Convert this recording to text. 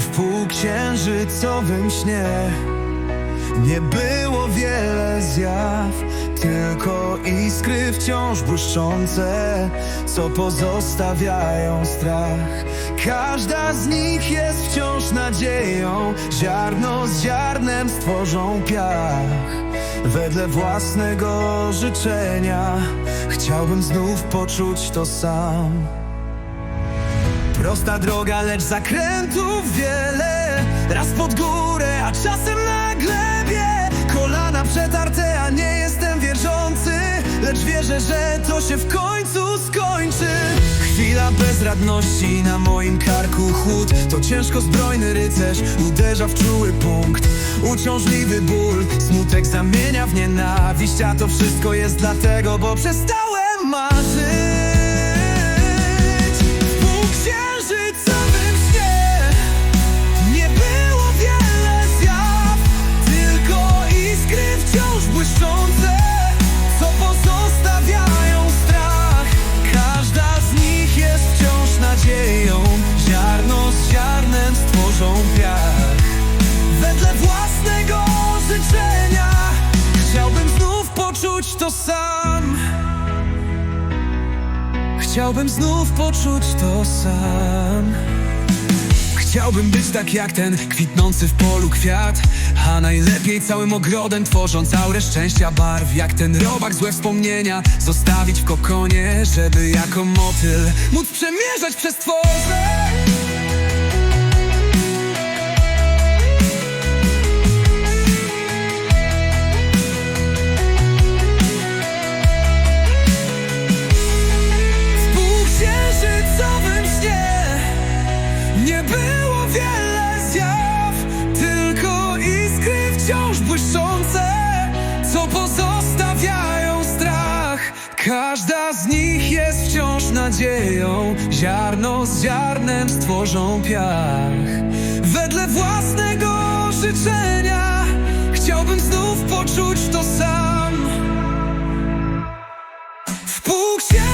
W półksiężycowym śnie Nie było wiele zjaw Tylko iskry wciąż błyszczące Co pozostawiają strach. Każda z nich jest wciąż nadzieją Ziarno z ziarnem stworzą piach. Wedle własnego życzenia Chciałbym znów poczuć to sam Prosta droga, lecz zakrętów wiele. Raz pod górę, a czasem na glebie. Kolana przetarte, a nie jestem wierzący Lecz wierzę, że to się w końcu skończy. Chwila bezradności na moim karku chłód To ciężko zbrojny rycerz uderza w czuły punkt. Uciążliwy ból, smutek zamienia w nienawiść A to wszystko jest dlatego, bo przestałem marzyć Co pozostawiają strach. Każda z nich jest wciąż nadzieją. Ziarno z ziarnem stworzą piach. Wedle własnego życzenia Chciałbym znów poczuć to sam. Chciałbym znów poczuć to sam Chciałbym być tak jak ten kwitnący w polu kwiat A najlepiej całym ogrodem tworząc aurę szczęścia barw Jak ten robak złe wspomnienia zostawić w kokonie Żeby jako motyl móc przemierzać przez tworze błyszczące Co pozostawiają strach. Każda z nich jest wciąż nadzieją. Ziarno z ziarnem stworzą piach. Wedle własnego życzenia Chciałbym znów poczuć to sam. W półksiężyc